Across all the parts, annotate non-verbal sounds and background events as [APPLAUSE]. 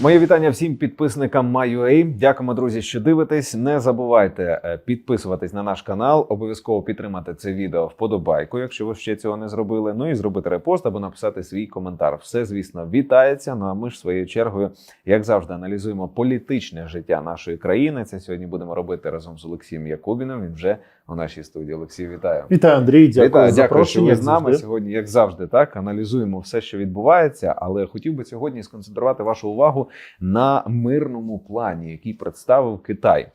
Моє вітання всім підписникам MyUA. Дякуємо, друзі, що дивитесь. Не забувайте е, підписуватись на наш канал. Обов'язково підтримати це відео вподобайку, якщо ви ще цього не зробили. Ну і зробити репост або написати свій коментар. Все, звісно, вітається. Ну а ми ж своєю чергою, як завжди, аналізуємо політичне життя нашої країни. Це сьогодні будемо робити разом з Олексієм Якубіним. Він вже у нашій студії. Олексій, вітаю. Вітаю, Андрій. Дякую Вітаю, за дякую, що ви з нами завжди. сьогодні, як завжди, так аналізуємо все, що відбувається. Але хотів би сьогодні сконцентрувати вашу увагу на мирному плані, який представив Китай.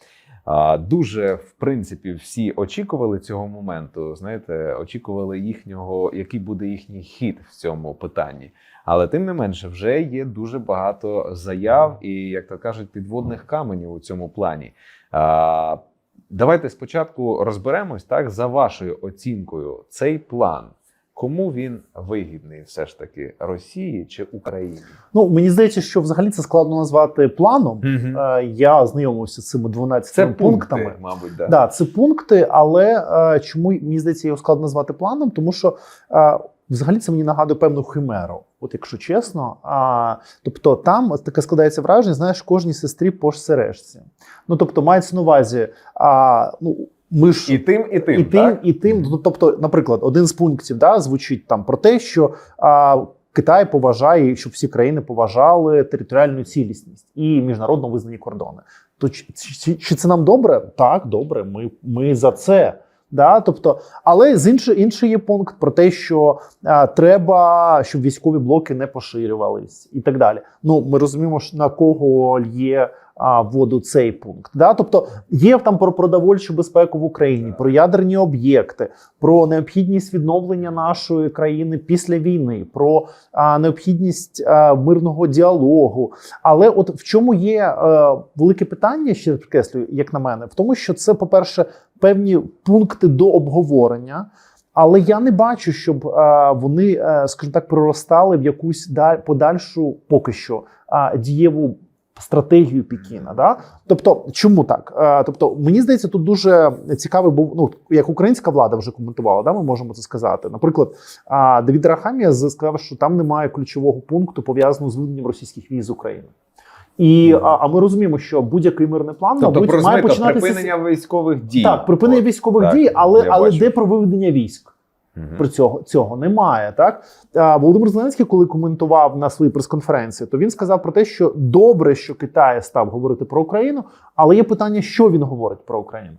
Дуже в принципі всі очікували цього моменту. Знаєте, очікували їхнього, який буде їхній хід в цьому питанні. Але тим не менше, вже є дуже багато заяв і, як то кажуть, підводних каменів у цьому плані. Давайте спочатку розберемось так за вашою оцінкою. Цей план. Кому він вигідний, все ж таки Росії чи Україні? Ну мені здається, що взагалі це складно назвати планом. Е, Я знайомився з цими 12 Це пунктами. пункти, мабуть, да. Да, це пункти, але е, чому мені здається, його складно назвати планом? Тому що е, взагалі це мені нагадує певну химеру. От якщо чесно, а, тобто там таке складається враження, знаєш, кожній сестрі по сережці. Ну тобто, мається на увазі, а, ну ми ж І тим, і тим, і тим, так? і тим. Ну, тобто, наприклад, один з пунктів да, звучить там про те, що а, Китай поважає, щоб всі країни поважали територіальну цілісність і міжнародно визнані кордони. То чи, чи, чи це нам добре? Так, добре. Ми, ми за це. Да, тобто, але з інший, інший є пункт про те, що а, треба, щоб військові блоки не поширювались, і так далі. Ну ми розуміємо, що на кого є а, воду цей пункт. Да? Тобто є там про продовольчу безпеку в Україні, про ядерні об'єкти, про необхідність відновлення нашої країни після війни, про а, необхідність а, мирного діалогу. Але от в чому є е, велике питання, ще підкреслюю, як на мене, в тому, що це, по-перше, певні пункти до обговорення. Але я не бачу, щоб е, вони, е, скажімо так, проростали в якусь да- подальшу поки що е, дієву стратегію Пекіна. Да? Тобто, чому так? Е, тобто, мені здається, тут дуже цікавий був. Ну як українська влада вже коментувала, да, ми можемо це сказати. Наприклад, Давід Рахамія сказав, що там немає ключового пункту пов'язаного з виведенням російських військ з України. І а, а ми розуміємо, що будь-який мирний план Тобто мабуть, має починатися припинення військових дій. так, припинення військових так, дій, але, але бачу. де про виведення військ? Мгм. При цього цього немає. Так Володимир Зеленський, коли коментував на своїй прес-конференції, то він сказав про те, що добре, що Китай став говорити про Україну, але є питання, що він говорить про Україну.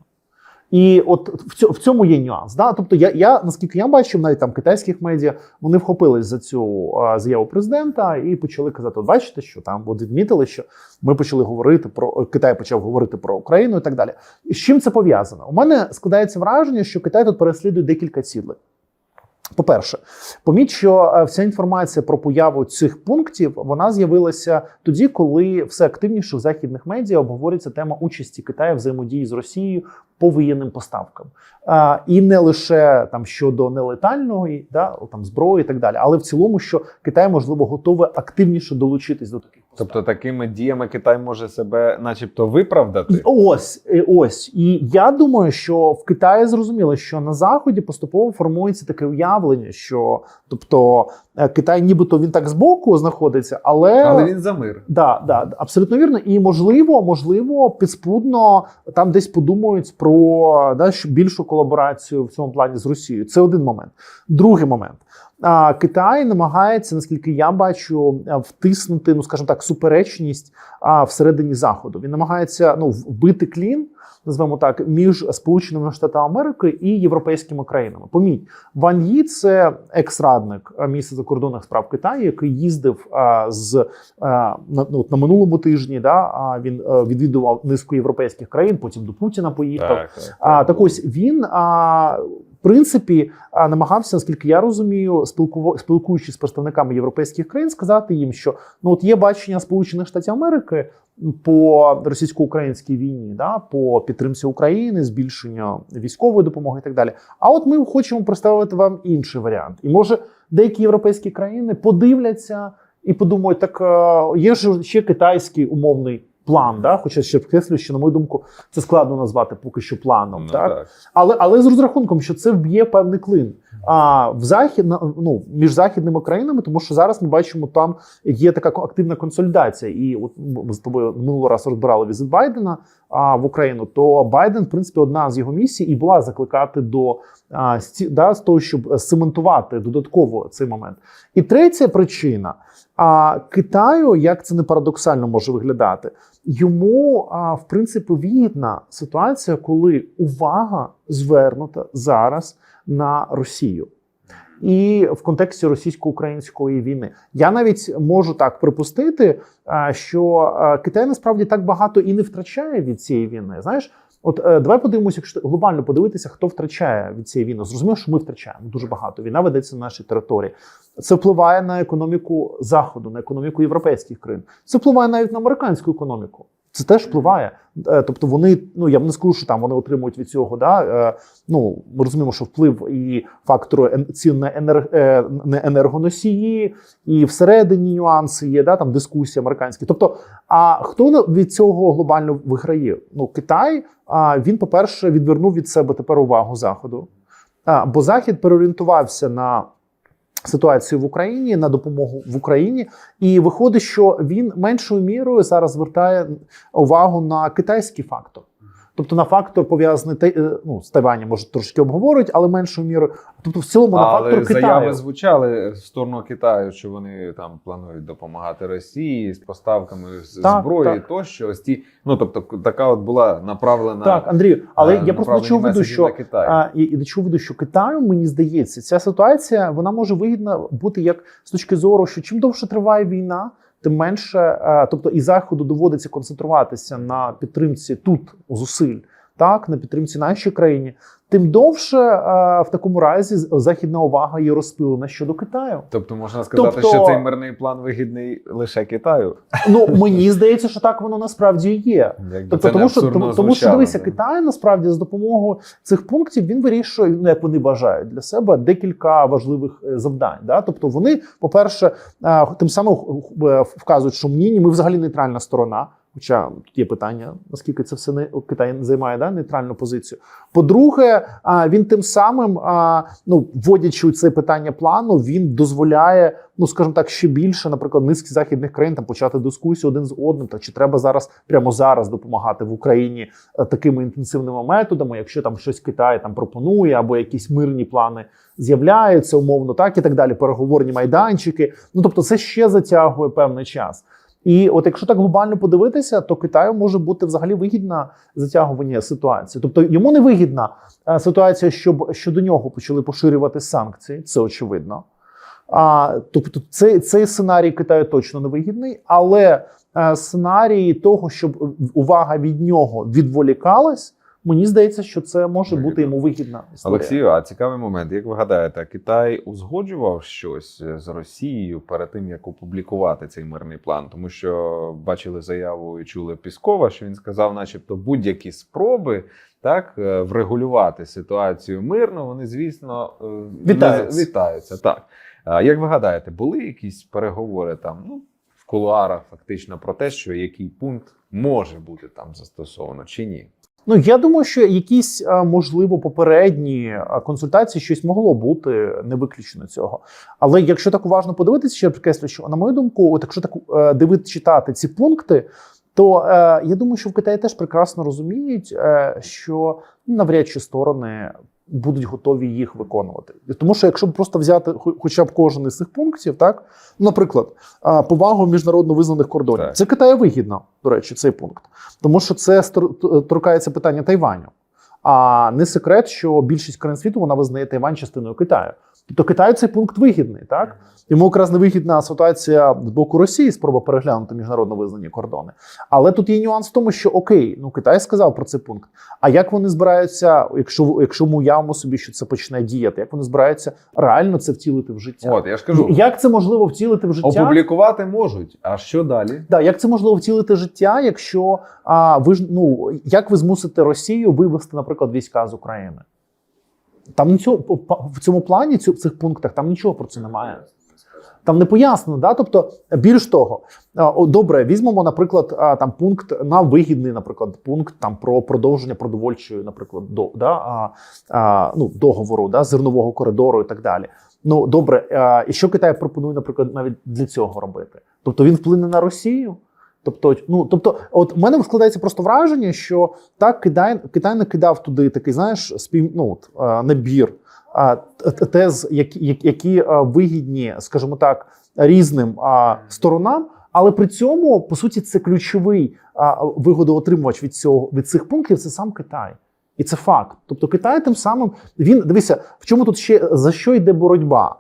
І от в цьому, в цьому є нюанс. Да? Тобто, я, я наскільки я бачив, навіть там китайських медіа вони вхопились за цю а, заяву президента і почали казати: от бачите, що там от відмітили, що ми почали говорити про Китай почав говорити про Україну і так далі. І з чим це пов'язано? У мене складається враження, що Китай тут переслідує декілька цілей. По-перше, поміть, що е, вся інформація про появу цих пунктів вона з'явилася тоді, коли все активніше в західних медіа обговорюється тема участі Китаю в взаємодії з Росією по воєнним поставкам, а, і не лише там щодо нелетальної да, там зброї і так далі, але в цілому, що Китай можливо готовий активніше долучитись до таких поставок. Тобто такими діями Китай може себе, начебто, виправдати. Ось, ось. І я думаю, що в Китаї зрозуміло, що на заході поступово формується таке уявлення, що тобто Китай, нібито він так збоку знаходиться, але, Але він за мир. да, да, абсолютно вірно. І можливо, можливо, підспудно там десь подумають про да, більшу колаборацію в цьому плані з Росією. Це один момент. Другий момент. А, Китай намагається, наскільки я бачу, втиснути, ну скажімо так, суперечність а, всередині заходу. Він намагається ну вбити клін, назвемо так, між Сполученими Штатами Америки і європейськими країнами. Поміть, Ван Ї – це екс-радник а, міністра закордонних справ Китаю, який їздив а, з а, на, ну, на минулому тижні. Да, а, він а, відвідував низку європейських країн, потім до Путіна поїхав. Так, так, А так ось він а, принципі намагався, наскільки я розумію, спілкуючись з представниками європейських країн, сказати їм, що ну от є бачення Сполучених Штатів Америки по російсько-українській війні, да, по підтримці України, збільшенню військової допомоги і так далі. А от ми хочемо представити вам інший варіант. І може деякі європейські країни подивляться і подумають, так є ж ще китайський умовний. План, да, хоча ще вкреслю, що на мою думку, це складно назвати поки що планом. Ну, так? так. Але, але з розрахунком, що це вб'є певний клин. а в захід ну між західними країнами, тому що зараз ми бачимо, там є така активна консолідація. І от ми з тобою минулого раз розбирали візит Байдена а, в Україну. То Байден, в принципі, одна з його місій і була закликати до а, сті- да, з того, щоб цементувати додатково цей момент. І третя причина. А Китаю, як це не парадоксально може виглядати, йому в принципі вигідна ситуація, коли увага звернута зараз на Росію. І в контексті російсько-української війни я навіть можу так припустити, що Китай насправді так багато і не втрачає від цієї війни. Знаєш, от е, давай подивимося, якщо глобально подивитися, хто втрачає від цієї війни. Зрозуміло, що ми втрачаємо дуже багато. Війна ведеться на нашій території. Це впливає на економіку заходу, на економіку європейських країн. Це впливає навіть на американську економіку. Це теж впливає. Е, Тобто вони, ну я б не скажу, що там вони отримують від цього. Да? е, Ну ми розуміємо, що вплив і фактору цін на енер, е, енергоносії, і всередині нюанси є, да, там дискусії американські. Тобто, а хто від цього глобально виграє? Ну, Китай, а він, по-перше, відвернув від себе тепер увагу Заходу. Бо Захід переорієнтувався на ситуацію в Україні, на допомогу в Україні, і виходить, що він меншою мірою зараз звертає увагу на китайський фактор. Тобто на фактор пов'язаний Тай- е, ну, з Тайванем, може трошки обговорюють, але меншою мірою. Тобто, в цілому на Але фактор заяви Китаю. звучали в сторону Китаю, що вони там планують допомагати Росії з поставками Так, зброї так. тощо. Ось ті, ну тобто, така от була направлена Так, Андрію, але е, я просто веду, меседжі що. А, і, і до чого веду, що Китаю, мені здається, ця ситуація вона може вигідна бути як з точки зору, що чим довше триває війна, тим менше, тобто і заходу доводиться концентруватися на підтримці тут зусиль, так на підтримці нашій країні. Тим довше а, в такому разі західна увага є розпилена щодо Китаю. Тобто можна сказати, Тобто- що цей мирний план вигідний лише Китаю. Ну мені здається, що так воно насправді є. Якби Тобто, тому що тому, тому що дивися, да. Китай насправді з допомогою цих пунктів він вирішує, ну як вони бажають для себе декілька важливих е, завдань. Да? Тобто, вони, по-перше, е, тим самим е, вказують, що ні, ні, ми взагалі нейтральна сторона. Хоча тут є питання, наскільки це все не Китай займає да, нейтральну позицію. По-друге, він тим самим, ну вводячи у це питання плану, він дозволяє, ну скажімо так, ще більше, наприклад, низки західних країн там почати дискусію один з одним, та чи треба зараз прямо зараз допомагати в Україні е, такими інтенсивними методами, якщо там щось Китай там пропонує, або якісь мирні плани з'являються умовно, так і так далі. Переговорні майданчики. Ну тобто, це ще затягує певний час. І от якщо так глобально подивитися, то Китаю може бути взагалі вигідна затягування ситуації. Тобто йому не вигідна е, ситуація, щоб щодо нього почали поширювати санкції, це очевидно. А, тобто, цей, цей сценарій Китаю точно не вигідний, але сценарії сценарій того, щоб увага від нього відволікалась, мені здається, що це може бути йому вигідна історія. Олексію, а цікавий момент. Як ви гадаєте, Китай узгоджував щось з Росією перед тим, як опублікувати цей мирний план? Тому що бачили заяву і чули Піскова, що він сказав, начебто, будь-які спроби так е, врегулювати ситуацію мирно, вони, звісно, е, Вітаються. не- вітаються. Так. Як ви гадаєте, були якісь переговори там, ну, в кулуарах фактично про те, що який пункт може бути там застосовано чи ні? Ну я думаю, що якісь е, можливо попередні е, консультації щось могло бути не виключено цього. Але якщо так уважно подивитися, ще підкреслю, що на мою думку, от якщо так е, дивити читати ці пункти, то е, я думаю, що в Китаї теж прекрасно розуміють, е, що ну, навряд чи сторони будуть готові їх виконувати. Тому що якщо просто взяти хоча б кожен із цих пунктів, так наприклад, е, повагу міжнародно визнаних кордонів, Так. це Китаю вигідно, до речі, цей пункт. Тому що це торкається питання Тайваню. А не секрет, що більшість країн світу вона визнає Тайвань частиною Китаю. Тобто Китаю цей пункт вигідний, так? Йому якраз невигідна ситуація з боку Росії, спроба переглянути міжнародно визнані кордони. Але тут є нюанс в тому, що окей, ну Китай сказав про цей пункт. А як вони збираються, якщо якщо ми уявимо собі, що це почне діяти, як вони збираються реально це втілити в життя? От я ж кажу, Як це можливо втілити в життя? опублікувати можуть. А що далі? Да, як це можливо втілити життя, якщо а, ви ж ну як ви змусите Росію вивести, наприклад, війська з України? Там нічого в цьому плані, в цих пунктах, там нічого про це немає. там не пояснено. Да? Тобто, більш того, добре, візьмемо, наприклад, там пункт на вигідний, наприклад, пункт там про продовження продовольчої, наприклад, до да, а, а, ну, договору, да, зернового коридору і так далі. Ну добре, а, і що Китай пропонує, наприклад, навіть для цього робити? Тобто він вплине на Росію. Тобто, ну тобто, от у мене складається просто враження, що так Китай, Китай накидав туди такий, знаєш, спів, ну, от, набір а, т- т- тез, які, які- які вигідні, скажімо так, різним сторонам. Але при цьому, по суті, це ключовий вигодоотримувач від цього від цих пунктів це сам Китай. І це факт. Тобто Китай тим самим він дивися, в чому тут ще за що йде боротьба?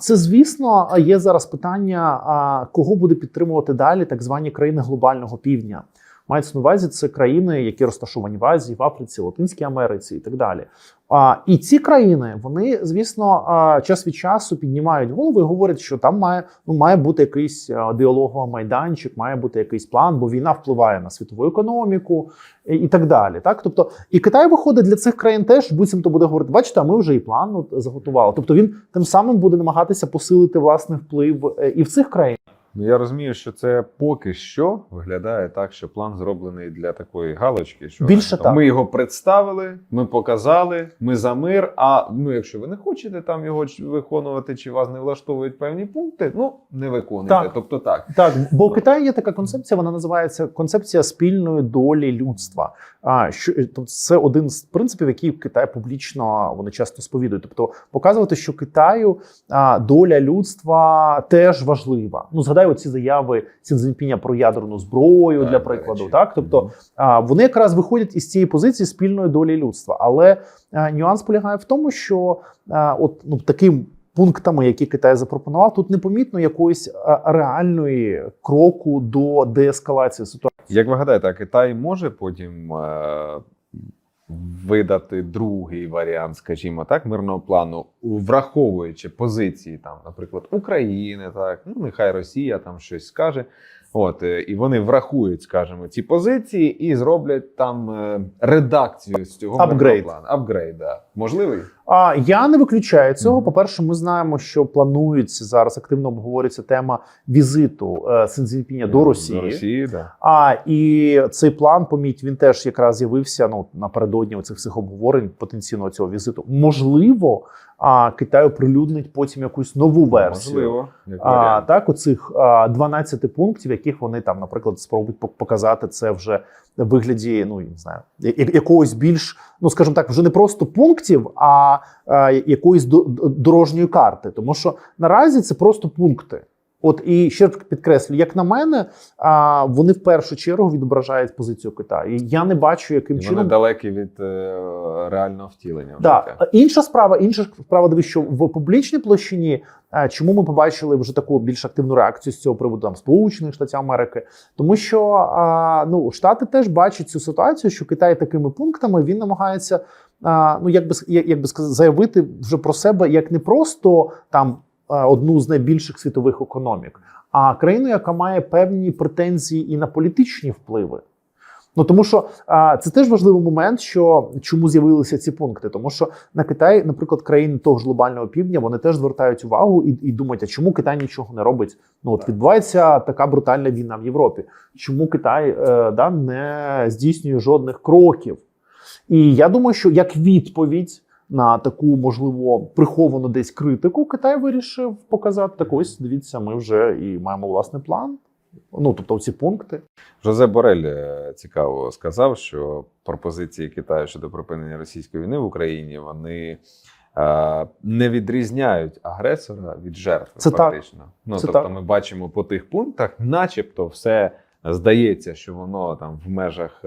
Це звісно є зараз питання, кого буде підтримувати далі так звані країни глобального півдня. Мається на увазі це країни, які розташовані в Азії, в Африці, Латинській Америці і так далі. А, і ці країни, вони, звісно, час від часу піднімають голову і говорять, що там має, ну, має бути якийсь діалоговий майданчик, має бути якийсь план, бо війна впливає на світову економіку і, і так далі. Так, тобто, і Китай виходить для цих країн теж буцімто буде говорити: бачите, а ми вже і план от, заготували. Тобто він тим самим буде намагатися посилити власний вплив е, і в цих країнах. Ну я розумію, що це поки що виглядає так, що план зроблений для такої галочки. Що Більше так. ми його представили, ми показали, ми за мир. А ну, якщо ви не хочете там його виконувати, чи вас не влаштовують певні пункти, ну не виконуйте. Так. Тобто так. Так, бо в Китаї є така концепція, вона називається концепція спільної долі людства. А що тобто це один з принципів, які Китай публічно вони часто сповідують. Тобто показувати, що Китаю а, доля людства теж важлива. Ну згадай оці заяви Цзіньпіня про ядерну зброю Так, для прикладу. Так, тобто а, вони якраз виходять із цієї позиції спільної долі людства. Але а, нюанс полягає в тому, що а, от ну таким. Пунктами, які Китай запропонував, тут непомітно якоїсь реальної кроку до деескалації ситуації. Як ви гадаєте, а Китай може потім е- видати другий варіант, скажімо так, мирного плану, враховуючи позиції там, наприклад, України, так ну нехай Росія там щось скаже. От е, і вони врахують, скажімо, ці позиції і зроблять там е, редакцію з цього мирного Апгрейд. плану. Апгрейд, да. можливий? А я не виключаю цього. По-перше, ми знаємо, що планується зараз активно обговорюється тема візиту е, Синзінпіня до Росії. До Росії, да. А і цей план, поміть, він теж якраз з'явився ну напередодні цих всіх обговорень потенційного цього візиту. Можливо, а Китай оприлюднить потім якусь нову версію. Можливо, А, так, оцих а, 12 пунктів, яких вони там, наприклад, спробують пок- показати це вже в вигляді, ну я не знаю, якогось більш, ну скажімо так, вже не просто пунктів, а, а якоїсь до- до- дорожньої карти. Тому що наразі це просто пункти. От і ще раз підкреслю, як на мене, а, вони в першу чергу відображають позицію Китаю. Я не бачу, яким І чином вони далекі від е, реального втілення. Да. Інша справа, інша справа, дивись, що в публічній площині, е, чому ми побачили вже таку більш активну реакцію з цього приводу там Сполучених Штатів Америки, тому що а, ну Штати теж бачать цю ситуацію, що Китай такими пунктами він намагається. Ну, як би як би сказати, заявити вже про себе як не просто там одну з найбільших світових економік, а країну, яка має певні претензії і на політичні впливи. Ну тому що а, це теж важливий момент, що чому з'явилися ці пункти, тому що на Китай, наприклад, країни того ж глобального півдня, вони теж звертають увагу і, і думають, а чому Китай нічого не робить? Ну от відбувається така брутальна війна в Європі. Чому Китай е, да, не здійснює жодних кроків? І я думаю, що як відповідь на таку можливо приховану десь критику, Китай вирішив показати так. Ось дивіться, ми вже і маємо власний план. Ну тобто, ці пункти. Жозе Борель е, цікаво сказав, що пропозиції Китаю щодо припинення російської війни в Україні вони е, не відрізняють агресора від жертви. Це так. фактично. Ну Це тобто, так. ми бачимо по тих пунктах, начебто, все здається, що воно там в межах.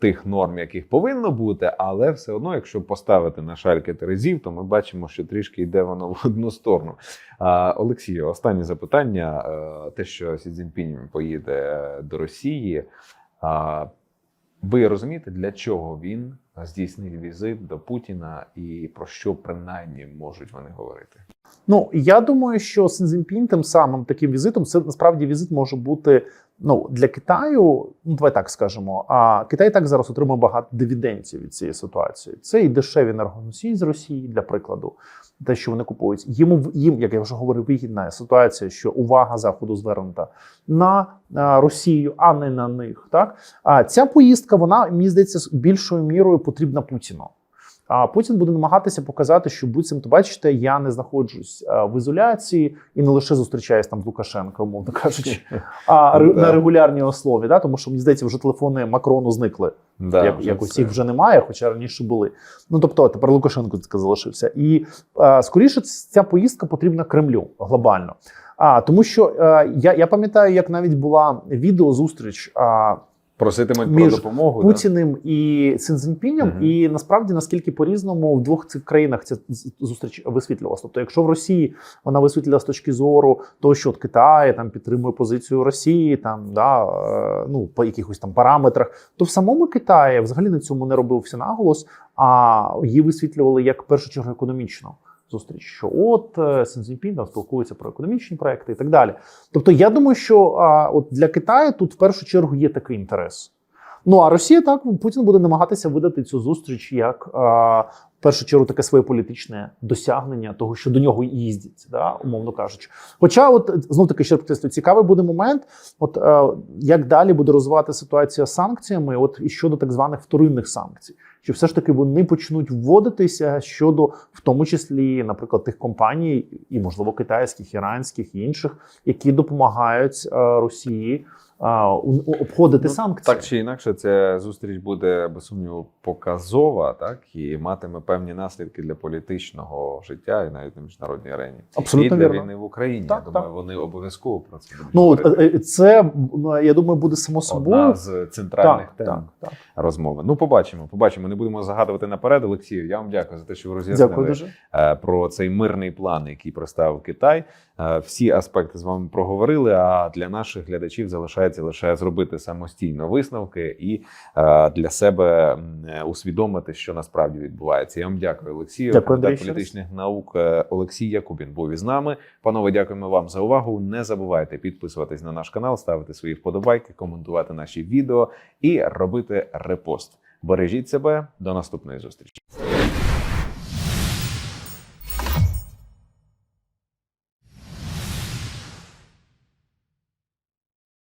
Тих норм, яких повинно бути, але все одно, якщо поставити на шальки терезів, то ми бачимо, що трішки йде воно в одну сторону. Олексію, останнє запитання: Е, те, що Сі Цзіньпінь поїде до Росії. Ви розумієте, для чого він здійснив візит до Путіна і про що принаймні можуть вони говорити? Ну я думаю, що Син тим самим таким візитом це насправді візит може бути ну для Китаю. Ну давай так скажемо. А Китай так зараз отримує багато дивідендів від цієї ситуації. Це і дешеві енергоносії з Росії, для прикладу, те, що вони купують. Їм їм, як я вже говорив, вигідна ситуація, що увага заходу звернута на Росію, а не на них. Так а ця поїздка, вона мені здається, більшою мірою потрібна Путіну. А Путін буде намагатися показати, що буцімто, бачите, я не знаходжусь а, в ізоляції і не лише зустрічаюсь там з Лукашенко, умовно кажучи, а [LAUGHS] на регулярній основі. Да? Тому що мені здається, вже телефони Макрону зникли. Да, як, якось їх вже немає, хоча раніше були. Ну тобто, тепер Лукашенко залишився. І е, скоріше ця поїздка потрібна Кремлю глобально. А тому, що е, я, я пам'ятаю, як навіть була відеозустріч а, Проситимуть між про допомогу. да? Путіним і Цин Цзіньпінем, Мгм. і насправді наскільки по-різному в двох цих країнах ця зустріч висвітлювалася. Тобто, якщо в Росії вона висвітлювала з точки зору того, що от Китай там підтримує позицію Росії, там да е, ну по якихось там параметрах, то в самому Китаї взагалі на цьому не робився наголос, а її висвітлювали як першу чергу економічно. Зустріч, що от е, там спілкується про економічні проекти і так далі. Тобто, я думаю, що а, от для Китаю тут в першу чергу є такий інтерес. Ну а Росія так Путін буде намагатися видати цю зустріч як а, в першу чергу таке своє політичне досягнення того, що до нього їздять, да, умовно кажучи. Хоча, от знов таки ще цікавий буде момент, от е, як далі буде розвивати ситуація з санкціями, от і щодо так званих вторинних санкцій, що все ж таки вони почнуть вводитися щодо, в тому числі, наприклад, тих компаній, і можливо китайських, іранських і інших, які допомагають е, Росії у- обходити Ну, санкції. Так чи інакше, ця зустріч буде без сумніву показова, так і матиме певні наслідки для політичного життя і навіть на міжнародній арені. Абсолютно і для вірно. війни в Україні. Так, я думаю, так. вони обов'язково про це будуть Ну говорити. е, е, це ну, я думаю, буде само собою. Одна з центральних так, тем так, так. розмови. Ну, побачимо, побачимо. Не будемо загадувати наперед. Олексію, я вам дякую за те, що ви роз'яснили е, про цей мирний план, який представив Китай. Е, Всі аспекти з вами проговорили. А для наших глядачів залишається лише зробити самостійно висновки і е, для себе е, усвідомити, що насправді відбувається. Я вам дякую, Олексію. Кандидат політичних наук Олексій Якубін був із нами. Панове, дякуємо вам за увагу. Не забувайте підписуватись на наш канал, ставити свої вподобайки, коментувати наші відео і робити репост. Бережіть себе до наступної зустрічі.